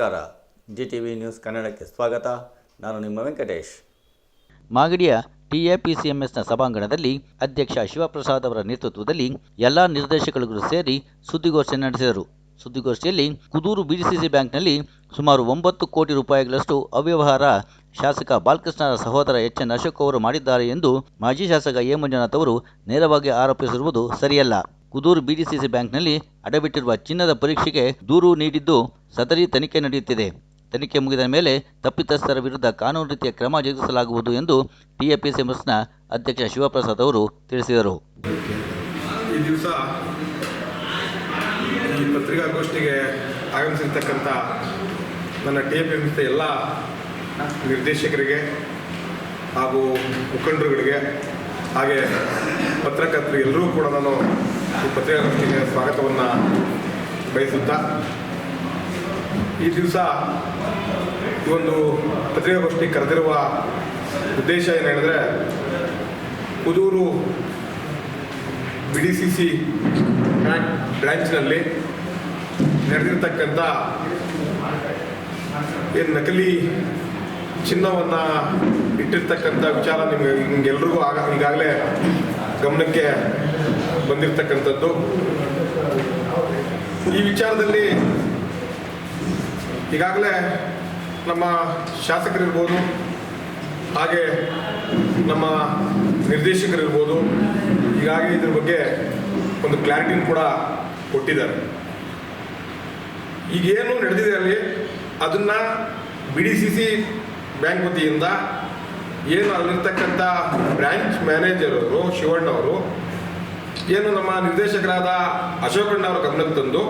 ನಮಸ್ಕಾರ. G T V news ಕನ್ನಡಕ್ಕೆ ಸ್ವಾಗತ. ನಾನು ನಿಮ್ಮ ವೆಂಕಟೇಶ್. ಮಾಗಡಿಯ ಟಿಎಪಿಸಿಎಂಎಸ್ನ ಸಭಾಂಗಣದಲ್ಲಿ ಅಧ್ಯಕ್ಷ ಶಿವಪ್ರಸಾದ್ ಅವರ ನೇತೃತ್ವದಲ್ಲಿ ಎಲ್ಲ ನಿರ್ದೇಶಕರುಗಳು ಸೇರಿ ಸುದ್ದಿಗೋಷ್ಠಿ ನಡೆಸಿದರು. ಸುದ್ದಿಗೋಷ್ಠಿಯಲ್ಲಿ ಕುದೂರು ಬಿಡಿಸಿಸಿ ಬ್ಯಾಂಕ್ನಲ್ಲಿ ಸುಮಾರು ಒಂಬತ್ತು ಕೋಟಿ ರೂಪಾಯಿಗಳಷ್ಟು ಅವ್ಯವಹಾರ ಶಾಸಕ ಬಾಲಕೃಷ್ಣರ ಸಹೋದರ ಎಚ್ ಎನ್ ಅಶೋಕ್ ಅವರು ಮಾಡಿದ್ದಾರೆ ಎಂದು ಮಾಜಿ ಶಾಸಕ ಎ ಮಂಜುನಾಥ್ ಅವರು ನೇರವಾಗಿ ಆರೋಪಿಸಿರುವುದು ಸರಿಯಲ್ಲ. ಕುದೂರು ಬಿಡಿಸಿಸಿ ಬ್ಯಾಂಕ್ನಲ್ಲಿ ಅಡವಿಟ್ಟಿರುವ ಚಿನ್ನದ ಪರೀಕ್ಷೆಗೆ ದೂರು ನೀಡಿದ್ದು ಸದರಿ ತನಿಖೆ ನಡೆಯುತ್ತಿದೆ. ತನಿಖೆ ಮುಗಿದ ಮೇಲೆ ತಪ್ಪಿತಸ್ಥರ ವಿರುದ್ಧ ಕಾನೂನು ರೀತಿಯ ಕ್ರಮ ಜರುಗಿಸಲಾಗುವುದು ಎಂದು ಟಿಎಪಿಸಿಎಂಎಸ್ನ ಅಧ್ಯಕ್ಷ ಶಿವಪ್ರಸಾದ್ ಅವರು ತಿಳಿಸಿದರು. ಈ ದಿವಸ ಈ ಪತ್ರಿಕಾಗೋಷ್ಠಿಗೆ ಆಗಮಿಸಿರ್ತಕ್ಕಂಥ ನನ್ನ ಟಿ ಎಲ್ಲ ನಿರ್ದೇಶಕರಿಗೆ ಹಾಗೂ ಮುಖಂಡರುಗಳಿಗೆ, ಹಾಗೆ ಪತ್ರಕರ್ತರು ಎಲ್ಲರೂ ಕೂಡ ನಾನು ಈ ಪತ್ರಿಕಾಗೋಷ್ಠಿಗೆ ಸ್ವಾಗತವನ್ನು ಬಯಸುತ್ತಾ ಈ ದಿವಸ ಈ ಒಂದು ಪತ್ರಿಕಾಗೋಷ್ಠಿ ಕರೆದಿರುವ ಉದ್ದೇಶ ಏನು ಹೇಳಿದ್ರೆ Kudur B D C C ಬ್ರ್ಯಾಂಚ್ನಲ್ಲಿ ನಡೆದಿರ್ತಕ್ಕಂಥ ಏನು ನಕಲಿ ಚಿನ್ನವನ್ನು ಇಟ್ಟಿರ್ತಕ್ಕಂಥ ವಿಚಾರ ನಿಮಗೆ ನಿಮಗೆಲ್ರಿಗೂ ಆಗ ಈಗಾಗಲೇ ಗಮನಕ್ಕೆ ಬಂದಿರತಕ್ಕಂಥದ್ದು. ಈ ವಿಚಾರದಲ್ಲಿ ಈಗಾಗಲೇ ನಮ್ಮ ಶಾಸಕರಿರ್ಬೋದು, ಹಾಗೆ ನಮ್ಮ ನಿರ್ದೇಶಕರಿರ್ಬೋದು, ಈಗಾಗಲೇ ಇದ್ರ ಬಗ್ಗೆ ಒಂದು ಕ್ಲಾರಿಟಿನ ಕೂಡ ಕೊಟ್ಟಿದ್ದಾರೆ. ಈಗೇನು ನಡೆದಿದೆ ಅಲ್ಲಿ, ಅದನ್ನು B D C C bank ವತಿಯಿಂದ ಏನು ಅಲ್ಲಿರ್ತಕ್ಕಂಥ ಬ್ರ್ಯಾಂಚ್ ಮ್ಯಾನೇಜರವರು ಶಿವಣ್ಣವರು ಏನು ನಮ್ಮ ನಿರ್ದೇಶಕರಾದ ಅಶೋಕಣ್ಣ ಅವರ ಗಮನಕ್ಕೆ ತಂದು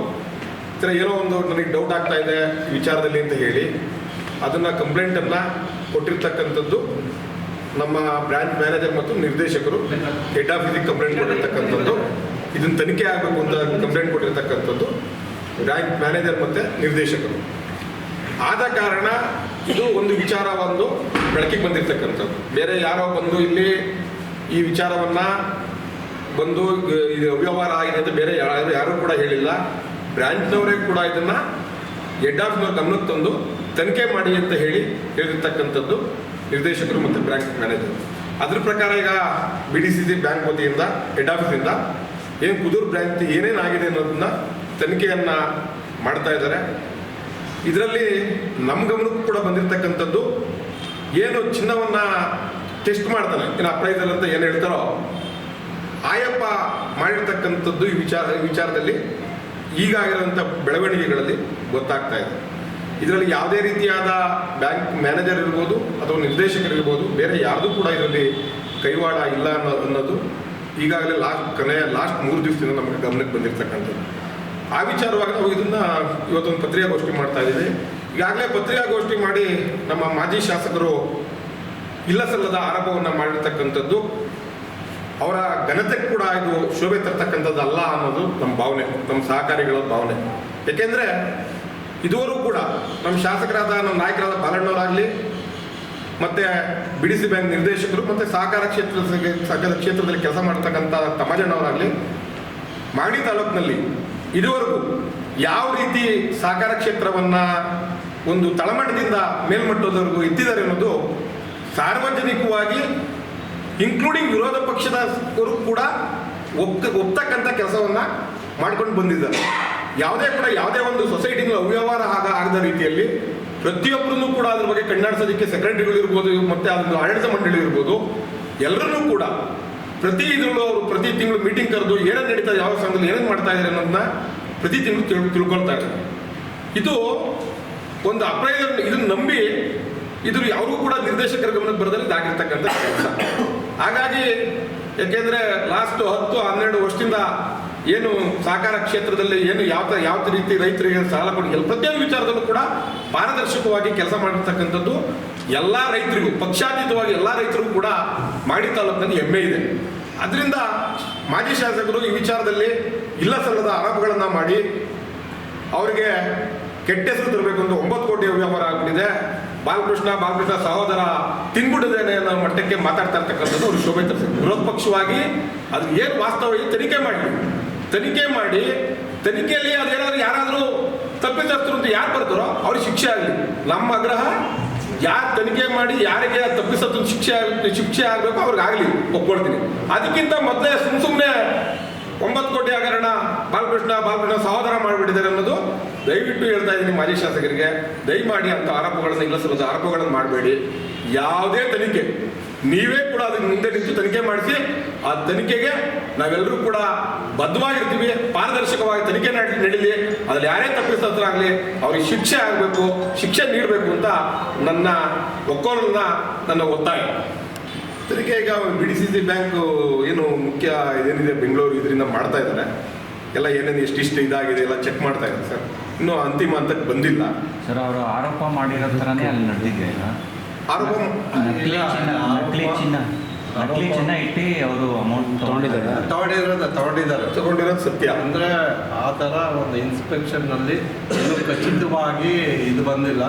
ಈ ಥರ ಏನೋ ಒಂದು ನನಗೆ ಡೌಟ್ ಆಗ್ತಾ ಇದೆ ವಿಚಾರದಲ್ಲಿ ಅಂತ ಹೇಳಿ, ಅದನ್ನು ಕಂಪ್ಲೇಂಟನ್ನು ಕೊಟ್ಟಿರ್ತಕ್ಕಂಥದ್ದು ನಮ್ಮ ಬ್ರಾಂಚ್ ಮ್ಯಾನೇಜರ್ ಮತ್ತು ನಿರ್ದೇಶಕರು ಹೆಡ್ ಆಫೀಸಿಗೆ ಕಂಪ್ಲೇಂಟ್ ಕೊಟ್ಟಿರ್ತಕ್ಕಂಥದ್ದು. ಇದನ್ನು ತನಿಖೆ ಆಗಬೇಕು ಅಂತ ಕಂಪ್ಲೇಂಟ್ ಕೊಟ್ಟಿರ್ತಕ್ಕಂಥದ್ದು ಬ್ರಾಂಚ್ ಮ್ಯಾನೇಜರ್ ಮತ್ತು ನಿರ್ದೇಶಕರು. ಆದ ಕಾರಣ ಇದು ಒಂದು ವಿಚಾರ ಒಂದು ಬೆಳಕಿಗೆ ಬಂದಿರ್ತಕ್ಕಂಥದ್ದು. ಬೇರೆ ಯಾರೋ ಬಂದು ಇಲ್ಲಿ ಈ ವಿಚಾರವನ್ನು ಬಂದು, ಇದು ಅವ್ಯವಹಾರ ಆಗಿದೆ ಅಂತ ಬೇರೆ ಯಾರು ಯಾರೂ ಕೂಡ ಹೇಳಿಲ್ಲ. ಬ್ರಾಂಚ್ನವರೇ ಕೂಡ ಇದನ್ನು ಹೆಡ್ ಆಫ್ನವ್ರ ಗಮನಕ್ಕೆ ತಂದು ತನಿಖೆ ಮಾಡಿ ಅಂತ ಹೇಳಿ ಹೇಳಿರ್ತಕ್ಕಂಥದ್ದು ನಿರ್ದೇಶಕರು ಮತ್ತು ಬ್ಯಾಂಕ್ ಮ್ಯಾನೇಜರ್. ಅದ್ರ ಪ್ರಕಾರ ಈಗ B D C C bank ವತಿಯಿಂದ ಹೆಡ್ ಆಫೀಸಿಂದ ಏನು ಕುದೂರು ಬ್ರಾಂಚ್ ಏನೇನು ಆಗಿದೆ ಅನ್ನೋದನ್ನ ತನಿಖೆಯನ್ನು ಮಾಡ್ತಾ ಇದ್ದಾರೆ. ಇದರಲ್ಲಿ ನಮ್ಮ ಗಮನಕ್ಕೂ ಕೂಡ ಬಂದಿರತಕ್ಕಂಥದ್ದು ಏನು ಚಿನ್ನವನ್ನು ಟೆಸ್ಟ್ ಮಾಡ್ತಾನೆ, ಏನು ಅಪ್ರೈಸಲ್ ಅಂತ ಏನು ಹೇಳ್ತಾರೋ, ಆಯಪ್ಪ ಮಾಡಿರ್ತಕ್ಕಂಥದ್ದು ಈ ವಿಚಾರ ವಿಚಾರದಲ್ಲಿ ಈಗಾಗಿರುವಂಥ ಬೆಳವಣಿಗೆಗಳಲ್ಲಿ ಗೊತ್ತಾಗ್ತಾ ಇದೆ. ಇದರಲ್ಲಿ ಯಾವುದೇ ರೀತಿಯಾದ ಬ್ಯಾಂಕ್ ಮ್ಯಾನೇಜರ್ ಇರ್ಬೋದು ಅಥವಾ ನಿರ್ದೇಶಕರಿರ್ಬೋದು, ಬೇರೆ ಯಾರ್ದು ಕೂಡ ಇದರಲ್ಲಿ ಕೈವಾಡ ಇಲ್ಲ ಅನ್ನೋ ಅನ್ನೋದು ಈಗಾಗಲೇ ಲಾಸ್ಟ್ ಕೊನೆಯ ಲಾಸ್ಟ್ ಮೂರು ದಿವಸದಿಂದ ನಮಗೆ ಗಮನಕ್ಕೆ ಬಂದಿರತಕ್ಕಂಥದ್ದು. ಆ ವಿಚಾರವಾಗಿ ನಾವು ಇದನ್ನ ಇವತ್ತೊಂದು ಪತ್ರಿಕಾಗೋಷ್ಠಿ ಮಾಡ್ತಾ ಇದ್ದೀವಿ. ಈಗಾಗಲೇ ಪತ್ರಿಕಾಗೋಷ್ಠಿ ಮಾಡಿ ನಮ್ಮ ಮಾಜಿ ಶಾಸಕರು ಇಲ್ಲ ಸಲ್ಲದ ಆರೋಪವನ್ನು ಮಾಡಿರ್ತಕ್ಕಂಥದ್ದು ಅವರ ಘನತೆ ಕೂಡ ಇದು ಶೋಭೆ ತರ್ತಕ್ಕಂಥದ್ದು ಅಲ್ಲ ಅನ್ನೋದು ನಮ್ಮ ಭಾವನೆ, ನಮ್ಮ ಸಹಕಾರಿಗಳ ಭಾವನೆ. ಏಕೆಂದರೆ ಇದುವರೆಗೂ ಕೂಡ ನಮ್ಮ ಶಾಸಕರಾದ, ನಮ್ಮ ನಾಯಕರಾದ ಬಾಲಣ್ಣವರಾಗಲಿ, ಮತ್ತೆ ಬಿಡಿಸಿ ಬ್ಯಾಂಕ್ ನಿರ್ದೇಶಕರು, ಮತ್ತು ಸಹಕಾರ ಕ್ಷೇತ್ರದ ಸಂಘದ ಕ್ಷೇತ್ರದಲ್ಲಿ ಕೆಲಸ ಮಾಡ್ತಕ್ಕಂಥ ತಮ್ಮಜಣ್ಣವರಾಗಲಿ ಮಾಗಡಿ ತಾಲೂಕಿನಲ್ಲಿ ಇದುವರೆಗೂ ಯಾವ ರೀತಿ ಸಹಕಾರ ಕ್ಷೇತ್ರವನ್ನು ಒಂದು ತಳಮಟ್ಟದಿಂದ ಮೇಲ್ಮಟ್ಟದವರೆಗೂ ಎತ್ತಿದ್ದಾರೆ ಅನ್ನೋದು ಸಾರ್ವಜನಿಕವಾಗಿ ಇನ್ಕ್ಲೂಡಿಂಗ್ ವಿರೋಧ ಪಕ್ಷದವರು ಕೂಡ ಒಪ್ತ, ಒಪ್ತಕ್ಕಂಥ ಕೆಲಸವನ್ನ ಮಾಡ್ಕೊಂಡು ಬಂದಿದ್ದಾರೆ. ಯಾವುದೇ ಕೂಡ ಯಾವುದೇ ಒಂದು ಸೊಸೈಟಿನ ಅವ್ಯವಹಾರ ಆಗ, ಆಗದ ರೀತಿಯಲ್ಲಿ ಪ್ರತಿಯೊಬ್ಬರನ್ನು ಕೂಡ ಅದ್ರ ಬಗ್ಗೆ ಕಣ್ಣಾಡಿಸೋದಕ್ಕೆ ಸೆಕ್ರೆಟರಿಗಳು ಇರ್ಬೋದು, ಮತ್ತೆ ಅದ್ರ ಆಡಳಿತ ಮಂಡಳಿ ಇರ್ಬೋದು, ಎಲ್ಲರನ್ನೂ ಕೂಡ ಪ್ರತಿ ಇದರಲ್ಲೂ ಅವರು, ಪ್ರತಿ ತಿಂಗಳು ಮೀಟಿಂಗ್ ಕರೆದು ಏನೇನು ನಡೀತಾ ಯಾವ ಸಂಘದಲ್ಲಿ ಏನೇನು ಮಾಡ್ತಾ ಇದ್ದಾರೆ ಅನ್ನೋದನ್ನ ಪ್ರತಿ ತಿಂಗಳು ತಿಳ್, ತಿಳ್ಕೊಳ್ತಾ ಇದ್ದಾರೆ. ಇದು ಒಂದು ಅಪ್ರೈಸರ್ ಇದನ್ನು ನಂಬಿ ಇದು ಯಾರಿಗೂ ಕೂಡ ನಿರ್ದೇಶಕರ ಗಮನಕ್ಕೆ ಬರದಲ್ಲಿ ಇದಾಗಿರ್ತಕ್ಕಂಥ ಕೆಲಸ. ಹಾಗಾಗಿ ಯಾಕೆಂದ್ರೆ ಲಾಸ್ಟ್ ಹತ್ತು, ಹನ್ನೆರಡು ವರ್ಷದಿಂದ ಏನು ಸಹಕಾರ ಕ್ಷೇತ್ರದಲ್ಲಿ ಏನು ಯಾವ ಯಾವ ರೀತಿ ರೈತರಿಗೆ ಸಾಲ ಕೊಡಿ ಪ್ರತಿಯೊಂದು ವಿಚಾರದಲ್ಲೂ ಕೂಡ ಪಾರದರ್ಶಕವಾಗಿ ಕೆಲಸ ಮಾಡಿರ್ತಕ್ಕಂಥದ್ದು ಎಲ್ಲ ರೈತರಿಗೂ, ಪಕ್ಷಾತೀತವಾಗಿ ಎಲ್ಲ ರೈತರಿಗೂ ಕೂಡ ಮಾಡಿ ತಾಲೂಕಿನಲ್ಲಿ ಹೆಮ್ಮೆ ಇದೆ. ಅದರಿಂದ ಮಾಜಿ ಶಾಸಕರು ಈ ವಿಚಾರದಲ್ಲಿ ಇಲ್ಲ ಸಲ್ಲದ ಆರೋಪಗಳನ್ನು ಮಾಡಿ, ಅವರಿಗೆ ಕೆಟ್ಟ ಹೆಸರು ತರಬೇಕು ಅಂತ ಒಂಬತ್ತು ಕೋಟಿ ವ್ಯವಹಾರ ಆಗ್ಬಿಟ್ಟಿದೆ. ಬಾಲಕೃಷ್ಣ ಬಾಲಕೃಷ್ಣ ಸಹೋದರ ತಿನ್ಬಿಡದೇನೆ ಅನ್ನೋ ಮಟ್ಟಕ್ಕೆ ಮಾತಾಡ್ತಾ ಇರ್ತಕ್ಕಂಥದ್ದು ಅವರು ಶೋಭೆ ವಿರೋಧ ಪಕ್ಷವಾಗಿ ಅದು ಏನು ವಾಸ್ತವ ತನಿಖೆ ಮಾಡಿ ತನಿಖೆ ಮಾಡಿ, ತನಿಖೆಯಲ್ಲಿ ಅದೇನಾದ್ರು ಯಾರಾದರೂ ತಪ್ಪಿತಸ್ಥರು ಅಂತ ಯಾರು ಬರ್ತಾರೋ ಅವ್ರಿಗೆ ಶಿಕ್ಷೆ ಆಗಲಿ. ನಮ್ಮ ಆಗ್ರಹ, ಯಾರು ತನಿಖೆ ಮಾಡಿ, ಯಾರಿಗೆ ತಪ್ಪಿಸತ್ತ ಶಿಕ್ಷೆ ಶಿಕ್ಷೆ ಆಗಬೇಕು ಅವ್ರಿಗೆ ಆಗಲಿ ಒಪ್ಕೊಳ್ತೀನಿ. ಅದಕ್ಕಿಂತ ಮೊದಲೇ ಸುಮ್ಮ ಸುಮ್ಮನೆ ಒಂಬತ್ತು ಕೋಟಿ ಹಗರಣ ಬಾಲಕೃಷ್ಣ ಬಾಲಕೃಷ್ಣ ಸಹೋದರ ಮಾಡಿಬಿಟ್ಟಿದ್ದಾರೆ ಅನ್ನೋದು ದಯವಿಟ್ಟು ಹೇಳ್ತಾ ಇದ್ದೀನಿ ಮಾಜಿ ಶಾಸಕರಿಗೆ. ದಯಮಾಡಿ ಅಂತ ಆರೋಪಗಳನ್ನು ಇಲ್ಲಸಲ್ಲದ ಆರೋಪಗಳನ್ನು ಮಾಡಬೇಡಿ. ಯಾವುದೇ ತನಿಖೆ, ನೀವೇ ಕೂಡ ಅದನ್ನು ಮುಂದೆ ನಿಂತು ತನಿಖೆ ಮಾಡಿಸಿ, ಆ ತನಿಖೆಗೆ ನಾವೆಲ್ಲರೂ ಕೂಡ ಬದ್ಧವಾಗಿರ್ತೀವಿ, ಪಾರದರ್ಶಕವಾಗಿ ತನಿಖೆ ನಡೆ, ನಡೀಲಿ. ಅದ್ರಲ್ಲಿ ಯಾರೇ ತಪ್ಪಿಸ್ತರಾಗಲಿ ಅವ್ರಿಗೆ ಶಿಕ್ಷೆ ಆಗಬೇಕು, ಶಿಕ್ಷೆ ನೀಡಬೇಕು ಅಂತ ನನ್ನ ಒಕ್ಕೋಲನ್ನ ನನ್ನ ಒತ್ತಾಯ. ತನಿಖೆ ಈಗ B D C C bank ಏನು ಮುಖ್ಯ ಏನಿದೆ ಬೆಂಗಳೂರು ಇದರಿಂದ ಮಾಡ್ತಾ ಇದ್ದಾರೆ. ಎಲ್ಲ ಏನೇನು ಎಷ್ಟಿಷ್ಟು ಇದಾಗಿದೆ ಎಲ್ಲ ಚೆಕ್ ಮಾಡ್ತಾ ಇದ್ದಾರೆ ಸರ್. ಇನ್ನೂ ಅಂತಿಮ ಹಂತಕ್ಕೆ ಬಂದಿಲ್ಲ. ಸರ್ ಅವರು ಆರೋಪ ಮಾಡಿರೋ ಥರನೇ ಅಲ್ಲಿ ನಡೆದಿದೆ ಈಗ. ಆರೋಪ ನಕಲಿ ಚಿನ್ನ ನಕಲಿ ಚಿನ್ನ ನಕಲಿ ಚಿನ್ನ ಇಟ್ಟು ಅವರು ಅಮೌಂಟ್ ತಗೊಂಡಿದ್ದಾರೆ. ತಗೊಂಡಿರೋದು ತಗೊಂಡಿದ್ದಾರೆ. ತಗೊಂಡಿರೋದು ಸತ್ಯ. ಅಂದರೆ ಆ ಥರ ಒಂದು ಇನ್ಸ್ಪೆಕ್ಷನ್ನಲ್ಲಿ ಇನ್ನೂ ಖಚಿತವಾಗಿ ಇದು ಬಂದಿಲ್ಲ.